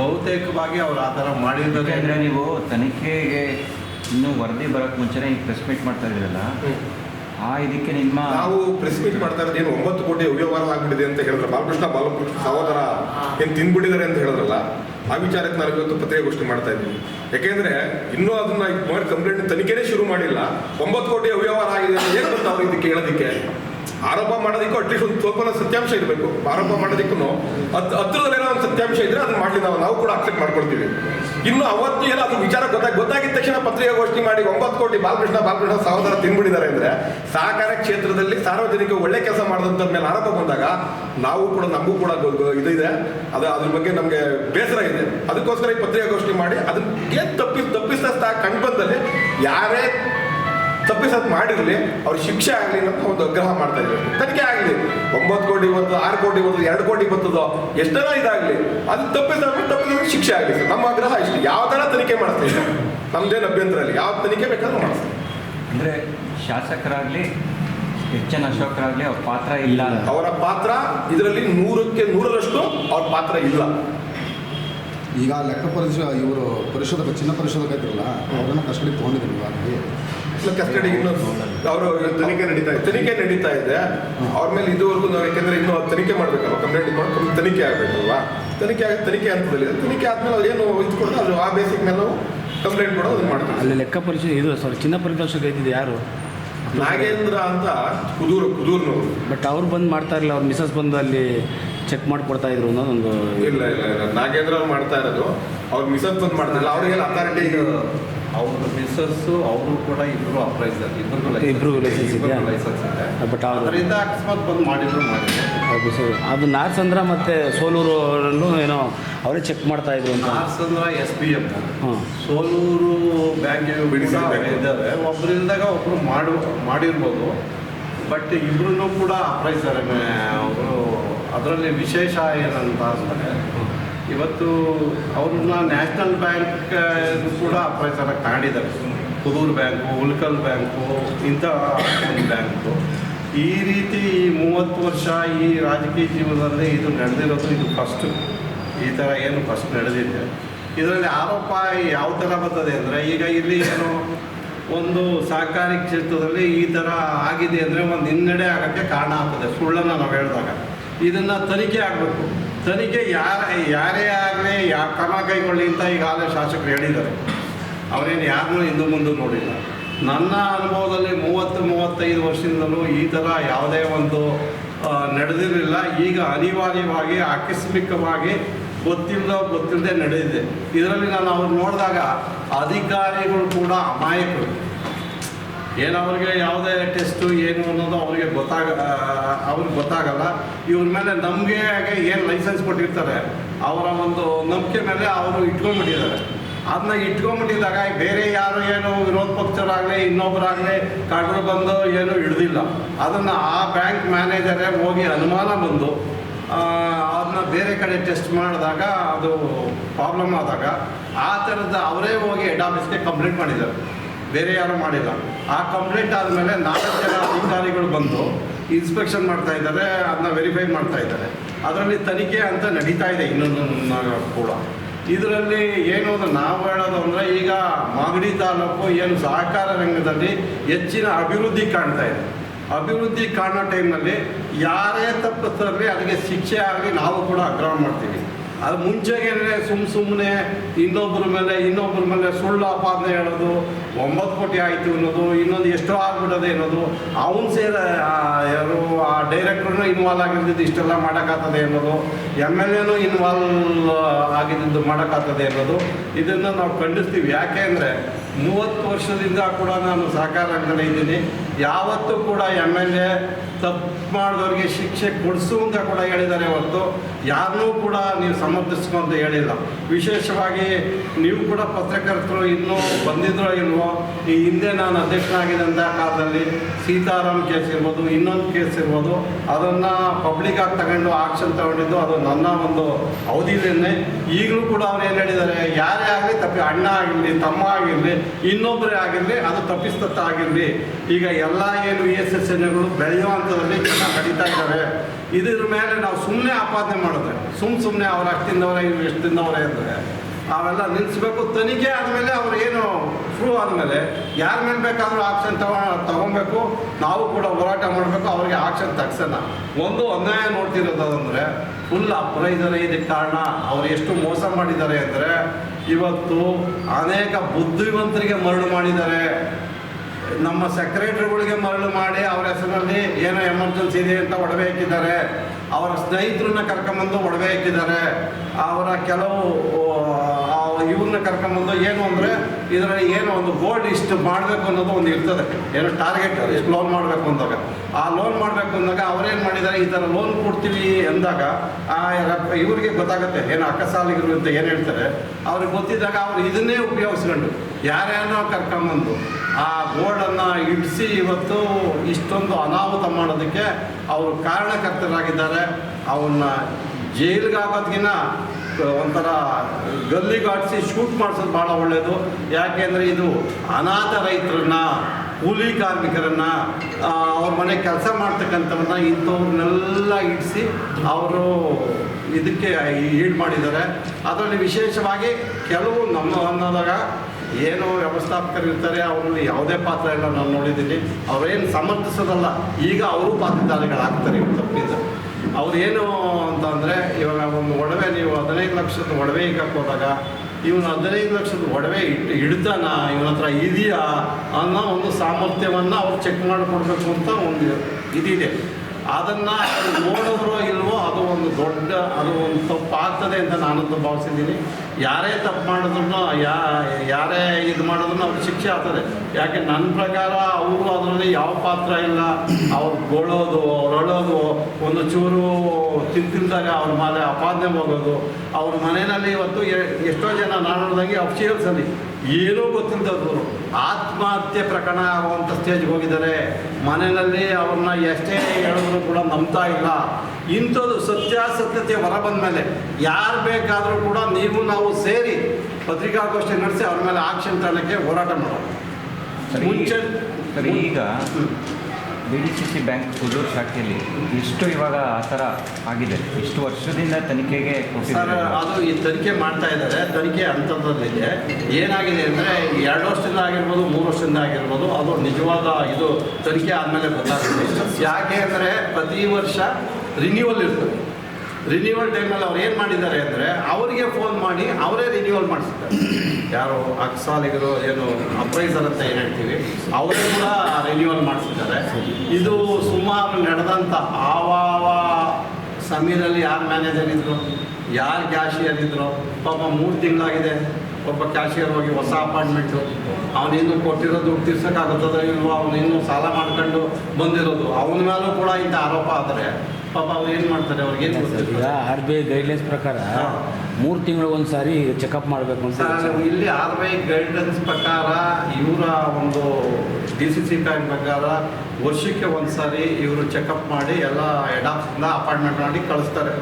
ಬಹುತೇಕವಾಗಿ ಅವ್ರು ಆ ಥರ ಮಾಡಿದ್ದಾರೆ. ಅಂದರೆ ನೀವು ತನಿಖೆಗೆ ಇನ್ನೂ ವರದಿ ಬರೋಕ್ಕೆ ಮುಂಚೆನೇ ಈಗ ಪ್ರೆಸ್ ಮೀಟ್ ಮಾಡ್ತಾ ಇದ್ದೀರಲ್ಲ? ಆ ಇದಕ್ಕೆ ನಿಮ್ಮ ನಾವು ಪ್ರೆಸ್ ಮೀಟ್ ಮಾಡ್ತಾ ಇರೋದು ಏನು ಒಂಬತ್ತು ಕೋಟಿ ಅವ್ಯವಹಾರ ಆಗ್ಬಿಟ್ಟಿದೆ ಅಂತ ಹೇಳಿದ್ರೆ ಬಾಲಕೃಷ್ಣ ಬಾಲಕೃಷ್ಣ ಸಹೋದರ ಏನು ತಿಂದ್ಬಿಟ್ಟಿದ್ದಾರೆ ಅಂತ ಹೇಳಿದ್ರಲ್ಲ ಆ ವಿಚಾರಕ್ಕೆ ನಾವು ಇವತ್ತು ಪತ್ರಿಕಾಗೋಷ್ಠಿ ಮಾಡ್ತಾ ಇದ್ದೀವಿ ಯಾಕೆಂದ್ರೆ ಇನ್ನೂ ಅದನ್ನ ಮಾಡಿ ಕಂಪ್ಲೇಂಟ್ ತನಿಖೆನೇ ಶುರು ಮಾಡಿಲ್ಲ. ಒಂಬತ್ತು ಕೋಟಿ ಅವ್ಯವಹಾರ ಆಗಿದೆ ಅಂತ ಏನು ಗೊತ್ತಾಗ ಇದಕ್ಕೆ ಹೇಳೋದಕ್ಕೆ? ಆರೋಪ ಮಾಡೋದಕ್ಕೂ ಅಟ್ಲೀಸ್ಟ್ ಒಂದು ಸ್ವಲ್ಪ ಸತ್ಯಾಂಶ ಇರಬೇಕು. ಆರೋಪ ಮಾಡೋದಕ್ಕೂ ಅದು ಹತ್ರದಲ್ಲೇನೋ ಒಂದು ಸತ್ಯಾಂಶ ಇದ್ರೆ ಅದನ್ನ ಮಾಡಲಿ ನಾವು ನಾವು ಕೂಡ ಅಕ್ಸೆಪ್ಟ್ ಮಾಡ್ಕೊಳ್ತೀವಿ. ಇನ್ನು ಅವತ್ತು ಏನೋ ಅದು ವಿಚಾರ ಗೊತ್ತಾಗ ಗೊತ್ತಾಗಿದ ತಕ್ಷಣ ಪತ್ರಿಕಾಗೋಷ್ಠಿ ಮಾಡಿ ಒಂಬತ್ತು ಕೋಟಿ ಬಾಲಕೃಷ್ಣ ಬಾಲಕೃಷ್ಣ ಸಹೋದರ ತಿಂದ್ಬಿಟ್ಟಿದ್ದಾರೆ ಅಂದ್ರೆ ಸಹಕಾರ ಕ್ಷೇತ್ರದಲ್ಲಿ ಸಾರ್ವಜನಿಕ ಒಳ್ಳೆ ಕೆಲಸ ಮಾಡೋದಂತ ಮೇಲೆ ಆರೋಪ ಬಂದಾಗ ನಾವು ಕೂಡ ನಮಗೂ ಕೂಡ ಗೊ- ಗೊ- ಇದೆ ಅದು ಅದ್ರ ಬಗ್ಗೆ ನಮಗೆ ಬೇಸರ ಇದೆ. ಅದಕ್ಕೋಸ್ಕರ ಈ ಪತ್ರಿಕಾಗೋಷ್ಠಿ ಮಾಡಿ ಅದಕ್ಕೆ ತಪ್ಪಿಸ್ ತಪ್ಪಿಸ್ತಾ ಕಂಡು ಬಂದಲ್ಲಿ ಯಾರೇ ತಪ್ಪಿಸೋದು ಮಾಡಿರಲಿ ಅವ್ರ ಶಿಕ್ಷೆ ಆಗಲಿ ಅಂತ ಒಂದು ಆಗ್ರಹ ಮಾಡ್ತಾ ಇದ್ದೀವಿ ತನಿಖೆ ಆಗಲಿ. ಒಂಬತ್ತು ಕೋಟಿ ಬರ್ತದೆ ಆರು ಕೋಟಿ ಬಂತು ಎರಡು ಕೋಟಿ ಬರ್ತದೋ ಎಷ್ಟೆಲ್ಲ ಇದಾಗಲಿ ಅದು ತಪ್ಪಿಸ ತಪ್ಪಿದ್ರೆ ಶಿಕ್ಷೆ ಆಗಲಿ. ಸರ್ ನಮ್ಮ ಆಗ್ರಹ ಇಷ್ಟು. ಯಾವ ಥರ ತನಿಖೆ ಮಾಡ್ತೀವಿ? ನಮ್ಮದೇ ನಮ್ದೇನು ಅಭ್ಯಂತರ ಯಾವ ತನಿಖೆ ಬೇಕಾದ್ರೂ ಮಾಡ್ತೀವಿ. ಅಂದರೆ ಶಾಸಕರಾಗಲಿ ಎಚ್ ಎನ್ ಅಶೋಕರಾಗಲಿ ಅವ್ರ ಪಾತ್ರ ಇಲ್ಲ ಅಂತ. ಅವರ ಪಾತ್ರ ಇದರಲ್ಲಿ ನೂರಕ್ಕೆ ನೂರರಷ್ಟು ಅವ್ರ ಪಾತ್ರ ಇಲ್ಲ. ಈಗ ಲೆಕ್ಕ ಪರಿಶೋ ಇವರು ಪರಿಶೋಧಕ ಚಿನ್ನ ಪರಿಶೋಧಕ ಇದ್ರಲ್ಲ ಅವ್ರನ್ನ ಕಸ್ಟಡಿ ತೊಗೊಂಡಿದ್ರು ಇವಾಗ ಕಸ್ಟಡಿ ಇನ್ನು ಅವರು ತನಿಖೆ ನಡೀತಾ ಇದೆ. ತನಿಖೆ ನಡೀತಾ ಇದೆ. ಅವ್ರ ಮೇಲೆ ಇದುವರೆಗೂ ನಾವು ಯಾಕೆಂದ್ರೆ ಇನ್ನು ಅವ್ರು ತನಿಖೆ ಮಾಡ್ಬೇಕಲ್ವ? ಕಂಪ್ಲೇಂಟ್ ಮಾಡ್ಕೊಂಡು ತನಿಖೆ ಆಗ್ಬೇಕಲ್ವಾ? ತನಿಖೆ ಆಗಿ ತನಿಖೆ ಹಂತದಲ್ಲಿ. ತನಿಖೆ ಆದ್ಮೇಲೆ ಅವ್ರು ಏನು ಇದ್ಕೊಂಡು ಅದು ಆ ಬೇಸಿಕ್ ಮೇಲೆ ನಾವು ಕಂಪ್ಲೇಂಟ್ ಕೊಡೋದು ಅದನ್ನ ಮಾಡ್ತೀವಿ ಅಲ್ಲಿ ಲೆಕ್ಕ ಪರಿಶೋಧನೆ ಇದು ಸರ್ ಚಿನ್ನ ಪರಿದರ್ಶಕ ಇದ್ದಿದ್ದು ಯಾರು? ನಾಗೇಂದ್ರ ಅಂತ ಕುದೂರು ಕುದೂರ್ನವರು. ಬಟ್ ಅವ್ರು ಬಂದು ಮಾಡ್ತಾ ಇರಲಿಲ್ಲ ಅವ್ರ ಮಿಸಸ್ ಬಂದು ಅಲ್ಲಿ ಚೆಕ್ ಮಾಡಿ ಕೊಡ್ತಾ ಇದ್ರು ಅನ್ನೋದೊಂದು ಇಲ್ಲ ಇಲ್ಲ ಇಲ್ಲ. ನಾಗೇಂದ್ರ ಅವ್ರು ಮಾಡ್ತಾ ಇರೋದು. ಅವ್ರ ಮಿಸಸ್ ಬಂದು ಮಾಡ್ತಾರೆ ಅವ್ರಿಗೆಲ್ಲ ಅಥಾರಿಟಿ ಅವ್ರ ಮಿಸ್ಸಸ್ಸು ಅವರು ಕೂಡ ಇಬ್ರು ಅಪ್ರೈಸರ್ license ಇದೆಯಾ? ಲೈಸೆನ್ಸ್ ಇದೆ. ಬಟ್ ಅದರಿಂದ ಅಕಸ್ಮಾತ್ ಬಂದು ಮಾಡಿದ್ರು ಮಾಡಿದ್ರು. ಅವ್ರು ಅದು ಅದು ನಾರ್ಸಂದ್ರ ಮತ್ತು ಅವರನ್ನು ಏನೋ ಅವರೇ ಚೆಕ್ ಮಾಡ್ತಾ ಇದ್ರು ಅಂತ. ನಾರ್ಸಂದ್ರ ಎಸ್ ಪಿ ಎಂ ಹಾಂ. ಸೋಲೂರು ಬ್ಯಾಂಕ್. ಇದ್ದಾವೆ ಒಬ್ಬರಿಂದಾಗ ಒಬ್ರು ಮಾಡು ಮಾಡಿರ್ಬೋದು. ಬಟ್ ಇಬ್ರು ಕೂಡ ಅಪ್ರೈಸರ್ ಅವರು ಅದರಲ್ಲಿ ವಿಶೇಷ ಏನಂತ ಅಂದರೆ, ಇವತ್ತು ಅವ್ರನ್ನ ನ್ಯಾಷನಲ್ ಬ್ಯಾಂಕ್ ಕೂಡ ಅಪ್ರೈಸರಾಗಿ ಕಾಣಿದ್ದಾರೆ ಕುದೂರು ಬ್ಯಾಂಕು, ಉಲ್ಕಲ್ ಬ್ಯಾಂಕು, ಇಂಥ ಬ್ಯಾಂಕು. ಈ ರೀತಿ ಈ ಮೂವತ್ತು ವರ್ಷ ಈ ರಾಜಕೀಯ ಜೀವನದಲ್ಲಿ ಇದು ನಡೆದಿರೋದು ಇದು ಫಸ್ಟು ಈ ಥರ ಏನು ಫಸ್ಟ್ ನಡೆದಿದೆ. ಇದರಲ್ಲಿ ಆರೋಪ ಯಾವ ಥರ ಬರ್ತದೆ ಅಂದರೆ, ಈಗ ಇಲ್ಲಿ ಏನು ಒಂದು ಸಹಕಾರಿ ಕ್ಷೇತ್ರದಲ್ಲಿ ಈ ಥರ ಆಗಿದೆ ಅಂದರೆ ಒಂದು ಹಿನ್ನಡೆ ಆಗೋಕ್ಕೆ ಕಾರಣ ಆಗ್ತದೆ. ಸುಳ್ಳನ್ನು ನಾವು ಹೇಳಿದಾಗ. ಇದನ್ನು ತನಿಖೆ ಆಗಬೇಕು. ತನಿಖೆ ಯಾರ, ಯಾರೇ ಆಗಲಿ ಯಾವ ಕ್ರಮ ಕೈಗೊಳ್ಳಿ ಅಂತ ಈಗಾಗಲೇ ಶಾಸಕರು ಹೇಳಿದ್ದಾರೆ. ಅವರೇನು ಯಾರನ್ನೂ ಹಿಂದೂ ಮುಂದೆ ನೋಡಿಲ್ಲ. ನನ್ನ ಅನುಭವದಲ್ಲಿ ಮೂವತ್ತು, ಮೂವತ್ತೈದು ವರ್ಷದಿಂದಲೂ ಈ ಥರ ಯಾವುದೇ ಒಂದು ನಡೆದಿರಲಿಲ್ಲ. ಈಗ ಅನಿವಾರ್ಯವಾಗಿ, ಆಕಸ್ಮಿಕವಾಗಿ ಗೊತ್ತಿಲ್ಲದ, ಗೊತ್ತಿಲ್ಲದೆ ನಡೆದಿದೆ. ಇದರಲ್ಲಿ ನಾನು ಅವ್ರು ನೋಡಿದಾಗ ಅಧಿಕಾರಿಗಳು ಕೂಡ ಅಮಾಯಕರು. ಏನು ಅವ್ರಿಗೆ ಯಾವುದೇ ಟೆಸ್ಟು ಏನು ಅನ್ನೋದು ಅವ್ರಿಗೆ ಗೊತ್ತಾಗ ಅವ್ರಿಗೆ ಗೊತ್ತಾಗಲ್ಲ. ಇವ್ರ ಮೇಲೆ ನಮಗೆ ಏನು ಲೈಸೆನ್ಸ್ ಕೊಟ್ಟಿರ್ತಾರೆ, ಅವರ ಒಂದು ನಂಬಿಕೆ ಮೇಲೆ ಅವರು ಇಟ್ಕೊಂಡ್ಬಿಟ್ಟಿದ್ದಾರೆ. ಅದನ್ನ ಇಟ್ಕೊಂಡ್ಬಿಟ್ಟಿದ್ದಾಗ ಬೇರೆ ಯಾರು ಏನು ವಿರೋಧ ಪಕ್ಷರಾಗಲಿ ಇನ್ನೊಬ್ಬರಾಗಲಿ ಕಡ್ರು ಬಂದು ಏನು ಹಿಡ್ದಿಲ್ಲ. ಅದನ್ನು ಆ ಬ್ಯಾಂಕ್ ಮ್ಯಾನೇಜರೇ ಹೋಗಿ ಅನುಮಾನ ಬಂದು ಅದನ್ನ ಬೇರೆ ಕಡೆ ಟೆಸ್ಟ್ ಮಾಡಿದಾಗ ಅದು ಪ್ರಾಬ್ಲಮ್ ಆದಾಗ ಆ ಥರದ ಅವರೇ ಹೋಗಿ ಹೆಡ್ ಆಫೀಸ್ಗೆ ಕಂಪ್ಲೇಂಟ್ ಮಾಡಿದ್ದಾರೆ. ಬೇರೆ ಯಾರು ಮಾಡಿಲ್ಲ. ಆ ಕಂಪ್ಲೇಂಟ್ ಆದಮೇಲೆ ನಾಲ್ಕು ಜನ ಅಧಿಕಾರಿಗಳು ಬಂದು ಇನ್ಸ್ಪೆಕ್ಷನ್ ಮಾಡ್ತಾ ಇದ್ದಾರೆ ಅದನ್ನ ವೆರಿಫೈ ಮಾಡ್ತಾ ಇದ್ದಾರೆ. ಅದರಲ್ಲಿ ತನಿಖೆ ಅಂತ ನಡೀತಾ ಇದೆ ಇನ್ನೊಂದು ಕೂಡ. ಇದರಲ್ಲಿ ಏನು ಅಂದ್ರೆ ನಾವು ಹೇಳೋದು ಅಂದರೆ ಈಗ ಮಾಗಡಿ ತಾಲೂಕು ಏನು ಸಹಕಾರ ರಂಗದಲ್ಲಿ ಹೆಚ್ಚಿನ ಅಭಿವೃದ್ಧಿ ಕಾಣ್ತಾ ಇದೆ. ಅಭಿವೃದ್ಧಿ ಕಾಣೋ ಟೈಮ್ನಲ್ಲಿ ಯಾರೇ ತಪ್ಪಿಸ್ತರಲ್ಲಿ ಅದಕ್ಕೆ ಶಿಕ್ಷೆ ಆಗಲಿ ನಾವು ಕೂಡ ಆಗ್ರಹ ಮಾಡ್ತೀವಿ. ಅದು ಮುಂಚೆಗೆ ಸುಮ್ಮ ಸುಮ್ಮನೆ ಇನ್ನೊಬ್ಬರ ಮೇಲೆ ಇನ್ನೊಬ್ಬರ ಮೇಲೆ ಸುಳ್ಳು ಅಪಾದನೆ ಹೇಳೋದು, ಒಂಬತ್ತು ಕೋಟಿ ಆಯಿತು ಅನ್ನೋದು, ಇನ್ನೊಂದು ಎಷ್ಟೋ ಆಗ್ಬಿಡೋದು ಅನ್ನೋದು, ಅವನು ಸೇರ ಯಾರು, ಆ ಡೈರೆಕ್ಟ್ರೂ ಇನ್ವಾಲ್ವ್ ಆಗಿದ್ದು ಇಷ್ಟೆಲ್ಲ ಮಾಡೋಕ್ಕಾಗ್ತದೆ ಅನ್ನೋದು ಎಂ ಎಲ್ ಎನೂ ಇನ್ವಾಲ್ವ್ ಆಗಿದ್ದು ಮಾಡೋಕ್ಕಾಗ್ತದೆ ಅನ್ನೋದು, ಇದನ್ನು ನಾವು ಖಂಡಿಸ್ತೀವಿ. ಯಾಕೆ ಅಂದರೆ ಮೂವತ್ತು ವರ್ಷದಿಂದ ಕೂಡ ನಾನು ಸಹಕಾರ ಇದ್ದೀನಿ. ಯಾವತ್ತೂ ಕೂಡ ಎಂ ಎಲ್ ಎ ತಪ್ಪು ಮಾಡಿದವ್ರಿಗೆ ಶಿಕ್ಷೆ ಕೊಡಿಸು ಅಂತ ಕೂಡ ಹೇಳಿದ್ದಾರೆ ಹೊರತು ಯಾರನ್ನೂ ಕೂಡ ನೀವು ಸಮರ್ಥಿಸ್ಕೊ ಅಂತ ಹೇಳಿಲ್ಲ. ವಿಶೇಷವಾಗಿ ನೀವು ಕೂಡ ಪತ್ರಕರ್ತರು ಇನ್ನೂ ಬಂದಿದ್ರೋ ಇಲ್ವೋ, ಈ ಹಿಂದೆ ನಾನು ಅಧ್ಯಕ್ಷನಾಗಿದ್ದಂಥ ಕಾಲದಲ್ಲಿ ಸೀತಾರಾಮ್ ಕೇಸ್ ಇರ್ಬೋದು, ಇನ್ನೊಂದು ಕೇಸ್ ಇರ್ಬೋದು, ಅದನ್ನು ಪಬ್ಲಿಕ್ಕಾಗಿ ತಗೊಂಡು ಆಕ್ಷನ್ ತಗೊಂಡಿದ್ದು ಅದು ನನ್ನ ಒಂದು ಅವಧಿಯಲ್ಲೇ ಈಗಲೂ ಕೂಡ ಅವ್ರು ಏನು ಹೇಳಿದ್ದಾರೆ, ಯಾರೇ ಆಗಲಿ ತಪ್ಪಿ ಅಣ್ಣ ಆಗಿರಲಿ ತಮ್ಮ ಆಗಿರಲಿ ಇನ್ನೊಬ್ಬರೇ ಆಗಿರಲಿ, ಅದು ತಪ್ಪಿಸ್ತತ್ತ ಆಗಿರಲಿ ಈಗ ಎಲ್ಲ ಏನು ವಿ ಎಸ್ ಎಸ್ ಎನ್ಗಳು ಬೆಳೆಯೋ ಹಂತದಲ್ಲಿ ಜನ ಕಡಿತಾ ಇದ್ದಾವೆ ಇದ್ರ ಮೇಲೆ ನಾವು ಸುಮ್ಮನೆ ಆಪಾದನೆ ಮಾಡಿದ್ರೆ ಸುಮ್ಮ ಸುಮ್ಮನೆ ಅವ್ರು ಅಷ್ಟು ತಿಂದವರ, ಇವ್ರು ಎಷ್ಟು ತಿಂದವರ ಅಂದರೆ, ಅವೆಲ್ಲ ನಿಲ್ಲಿಸ್ಬೇಕು ತನಿಖೆ ಆದಮೇಲೆ ಅವ್ರು ಏನು ಪ್ರೂವ್ ಆದಮೇಲೆ ಯಾರ ಮೇಲೆ ಬೇಕಾದರೂ ಆಕ್ಷನ್ ತಗೋ ತಗೊಬೇಕು. ನಾವು ಕೂಡ ಹೋರಾಟ ಮಾಡಬೇಕು, ಅವ್ರಿಗೆ ಆಕ್ಷನ್ ತಗ್ಸೋಣ ಒಂದು ಅನ್ಯಾಯ ನೋಡ್ತಿರೋದು ಅಂದರೆ ಫುಲ್ ಅಪ್ರೈಸರ್ ಇದಕ್ಕೆ ಕಾರಣ ಅವ್ರು ಎಷ್ಟು ಮೋಸ ಮಾಡಿದ್ದಾರೆ ಅಂದರೆ ಇವತ್ತು ಅನೇಕ ಬುದ್ಧಿವಂತರಿಗೆ ಮರಳು ಮಾಡಿದ್ದಾರೆ. ನಮ್ಮ ಸೆಕ್ರೆಟರಿಗಳಿಗೆ ಮರಳು ಮಾಡಿ ಅವ್ರ ಹೆಸರಲ್ಲಿ ಏನೋ ಎಮರ್ಜೆನ್ಸಿ ಇದೆ ಅಂತ ಒಡವೆ ಹಾಕಿದ್ದಾರೆ ಅವರ ಸ್ನೇಹಿತರನ್ನ ಕರ್ಕೊಂಬಂದು ಒಡವೆ ಹಾಕಿದ್ದಾರೆ ಅವರ ಕೆಲವು ಇವ್ರನ್ನ ಕರ್ಕೊಂಬಂದು ಏನು ಅಂದರೆ ಇದರಲ್ಲಿ ಏನೋ ಒಂದು ಬೋರ್ಡ್ ಇಷ್ಟು ಮಾಡಬೇಕು ಅನ್ನೋದು ಒಂದು ಇರ್ತದೆ. ಏನೋ ಟಾರ್ಗೆಟ್ ಇಷ್ಟು ಲೋನ್ ಮಾಡಬೇಕು ಅಂದಾಗ. ಆ ಲೋನ್ ಮಾಡಬೇಕು ಅಂದಾಗ ಅವ್ರೇನು ಮಾಡಿದ್ದಾರೆ ಈ ಥರ ಲೋನ್ ಕೊಡ್ತೀವಿ ಅಂದಾಗ ಆ ಇವರಿಗೆ ಗೊತ್ತಾಗುತ್ತೆ. ಏನು ಅಕ್ಕಸಾಲಿಗರು ಅಂತ ಏನು ಹೇಳ್ತಾರೆ? ಅವ್ರಿಗೆ ಗೊತ್ತಿದ್ದಾಗ ಅವ್ರು ಇದನ್ನೇ ಉಪಯೋಗಿಸ್ಕೊಂಡು ಯಾರ್ಯಾರನ್ನೋ ಕರ್ಕೊಂಬಂದು ಆ ಬೋರ್ಡನ್ನು ಇಡಿಸಿ ಇವತ್ತು ಇಷ್ಟೊಂದು ಅನಾಹುತ ಮಾಡೋದಕ್ಕೆ ಅವರು ಕಾರಣಕರ್ತರಾಗಿದ್ದಾರೆ. ಅವನ್ನ ಜೈಲಿಗೆ ಒಂಥರ ಗಲ್ಲಿಗಾಡಿಸಿ ಶೂಟ್ ಮಾಡಿಸೋದು ಭಾಳ ಒಳ್ಳೆಯದು ಯಾಕೆಂದರೆ ಇದು ಅನಾಥ ರೈತರನ್ನ, ಕೂಲಿ ಕಾರ್ಮಿಕರನ್ನು ಅವ್ರ ಮನೆ ಕೆಲಸ ಮಾಡ್ತಕ್ಕಂಥವ್ರನ್ನ ಇಂಥವ್ರನ್ನೆಲ್ಲ ಇಡಿಸಿ ಅವರು ಇದಕ್ಕೆ ಈಡ್ ಮಾಡಿದ್ದಾರೆ. ಅದರಲ್ಲಿ ವಿಶೇಷವಾಗಿ ಕೆಲವು ನಮ್ಮ ಅನ್ನೋದಾಗ ಏನು ವ್ಯವಸ್ಥಾಪಕರು ಇರ್ತಾರೆ ಅವ್ರನ್ನ ಯಾವುದೇ ಪಾತ್ರ ಇಲ್ಲ, ನಾನು ನೋಡಿದ್ದೀನಿ. ಅವರೇನು ಸಮರ್ಥಿಸೋದಲ್ಲ, ಈಗ ಅವರು ಪಾತ್ರಧಾರಿಗಳಾಗ್ತಾರೆ ಇವ್ರು ತಪ್ಪಿಂದ ಅವ್ರು ಏನು ಅಂತ ಅಂದರೆ ಇವಾಗ ಒಂದು ಒಡವೆ ನೀವು ಹದಿನೈದು ಲಕ್ಷದ ಒಡವೆ ಇಕ್ಕಕ್ಕೆ ಹೋದಾಗ, ಇವನು ಹದಿನೈದು ಲಕ್ಷದ ಒಡವೆ ಇಟ್ಟು ಇಡ್ತಾನ ಇವನ ಹತ್ರ ಇದೆಯಾ ಅನ್ನೋ ಒಂದು ಸಾಮರ್ಥ್ಯವನ್ನು ಅವ್ರು ಚೆಕ್ ಮಾಡಿಕೊಡ್ಬೇಕು ಅಂತ ಒಂದು ಇದಿದೆ. ಅದನ್ನು ನೋಡಿದ್ರೋ ಇಲ್ವೋ ಅದು ಒಂದು ದೊಡ್ಡ, ಅದು ಒಂದು ತಪ್ಪಾಗ್ತದೆ ಅಂತ ನಾನಂತೂ ಭಾವಿಸಿದ್ದೀನಿ. ಯಾರೇ ತಪ್ಪು ಮಾಡಿದ್ರು ಯಾ, ಯಾರೇ ಇದು ಮಾಡಿದ್ರು ಅವ್ರ ಶಿಕ್ಷೆ ಆಗ್ತದೆ. ಯಾಕೆ, ನನ್ನ ಪ್ರಕಾರ ಅವರು ಅದರಲ್ಲಿ ಯಾವ ಪಾತ್ರ ಇಲ್ಲ. ಅವ್ರು ಗೋಳೋದು ಅವ್ರು ಅಳೋದು ಒಂದು ಚೂರು ತಿಂತಿಲ್ದಾಗ ಅವ್ರ ಮೇಲೆ ಅಪಾದನೆ ಹೋಗೋದು. ಅವ್ರ ಮನೆಯಲ್ಲಿ ಇವತ್ತು ಎಷ್ಟೋ ಜನ ನಾನು ನೋಡಿದಂಗೆ ಅಫಿಷಿಯಲ್ಸಲ್ಲಿ ಏನೂ ಗೊತ್ತಿಲ್ಲದವರು ಆತ್ಮಹತ್ಯೆ ಪ್ರಕರಣ ಆಗುವಂಥ ಸ್ಟೇಜ್ಗೆ ಹೋಗಿದ್ದಾರೆ. ಮನೆಯಲ್ಲಿ ಅವ್ರನ್ನ ಎಷ್ಟೇ ಹೇಳಿದ್ರು ಕೂಡ ನಂಬ್ತಾ ಇಲ್ಲ. ಇಂಥದ್ದು ಸತ್ಯಾಸತ್ಯತೆ ಹೊರ ಬಂದ ಮೇಲೆ ಯಾರು ಬೇಕಾದರೂ ಕೂಡ ನೀವು ನಾವು ಸೇರಿ ಪತ್ರಿಕಾಗೋಷ್ಠಿ ನಡೆಸಿ ಅವ್ರ ಮೇಲೆ ಆಕ್ಷನ್ ತಗೊಳ್ಳೋಕ್ಕೆ ಹೋರಾಟ ಮಾಡೋದು. ಮುಂಚೆ ಈಗ B D C C bank Kudur ಶಾಖೆಯಲ್ಲಿ ಇಷ್ಟು ಇವಾಗ ಆ ಥರ ಆಗಿದೆ. ಇಷ್ಟು ವರ್ಷದಿಂದ ತನಿಖೆಗೆ ಅದು ಈ ತನಿಖೆ ಮಾಡ್ತಾ ಇದ್ದಾರೆ. ತನಿಖೆ ಅಂಥದ್ದಲ್ಲಿದೆ ಏನಾಗಿದೆ ಅಂದರೆ ಎರಡು ವರ್ಷದಿಂದ ಆಗಿರ್ಬೋದು ಮೂರು ವರ್ಷದಿಂದ ಆಗಿರ್ಬೋದು ಅದು ನಿಜವಾದ ಇದು ತನಿಖೆ ಆದಮೇಲೆ ಗೊತ್ತಾಗುತ್ತೆ. ಯಾಕೆ ಅಂದರೆ ಪ್ರತಿ ವರ್ಷ ರಿನ್ಯೂವಲ್ ಇರ್ತದೆ. ರಿನ್ಯೂವಲ್ ಟೈಮಲ್ಲಿ ಅವ್ರು ಏನು ಮಾಡಿದ್ದಾರೆ ಅಂದರೆ ಅವರಿಗೆ ಫೋನ್ ಮಾಡಿ ಅವರೇ ರಿನ್ಯೂವಲ್ ಮಾಡಿಸ್ತಾರೆ ಯಾರು ಅಕ್ಸಾಲಿಗರು ಏನು ಅಪ್ರೈಸರ್ ಅಂತ ಏನು ಹೇಳ್ತೀವಿ, ಅವರೇ ಕೂಡ ರಿನ್ಯೂವಲ್ ಮಾಡಿಸಿದ್ದಾರೆ. ಇದು ಸುಮಾರು ನಡೆದಂಥ ಆವಾವ ಸಮೀರಲ್ಲಿ ಯಾರು ಮ್ಯಾನೇಜರ್ ಇದ್ರು, ಯಾರು ಕ್ಯಾಶಿಯರ್ ಇದ್ರು, ಪಾಪ ಮೂರು ತಿಂಗಳಾಗಿದೆ. ಒಬ್ಬ ಕ್ಯಾಶಿಯರ್ ಹೋಗಿ ಹೊಸ ಅಪಾರ್ಟ್ಮೆಂಟು ಅವನಿನ್ನು ಕೊಟ್ಟಿರೋ ದುಡ್ಡು ತೀರ್ಸೋಕ್ಕಾಗುತ್ತದೋ ಇಲ್ವೋ, ಅವನು ಇನ್ನೂ ಸಾಲ ಮಾಡ್ಕೊಂಡು ಬಂದಿರೋದು. ಅವನ ಮೇಲೂ ಕೂಡ ಇಂಥ ಆರೋಪ ಆದರೆ ಪಾಪ ಅವ್ರು ಏನು ಮಾಡ್ತಾರೆ? ಈಗ ಗೊತ್ತಿಲ್ಲ. ಆರ್ ಬಿ ಐ ಗೈಡ್ಲೈನ್ಸ್ ಪ್ರಕಾರ ಮೂರು ತಿಂಗಳು ಒಂದು ಸಾರಿ ಚೆಕಪ್ ಮಾಡಬೇಕು ಅಂತ ಇಲ್ಲಿ ಆರ್ ಬಿ ಐ ಗೈಡ್ಲೈನ್ಸ್ ಪ್ರಕಾರ ಇವರ ಒಂದು ಡಿ ಸಿ ಸಿ ಬ್ಯಾಂಕ್ ಪ್ರಕಾರ ವರ್ಷಕ್ಕೆ ಒಂದು ಸಾರಿ ಇವರು ಚೆಕಪ್ ಮಾಡಿ ಎಲ್ಲ ಹೆಡ್ ಆಫೀಸಿಂದ ಅಪಾಯಿಂಟ್ಮೆಂಟ್ ಮಾಡಿ ಕಳಿಸ್ತಾರೆ.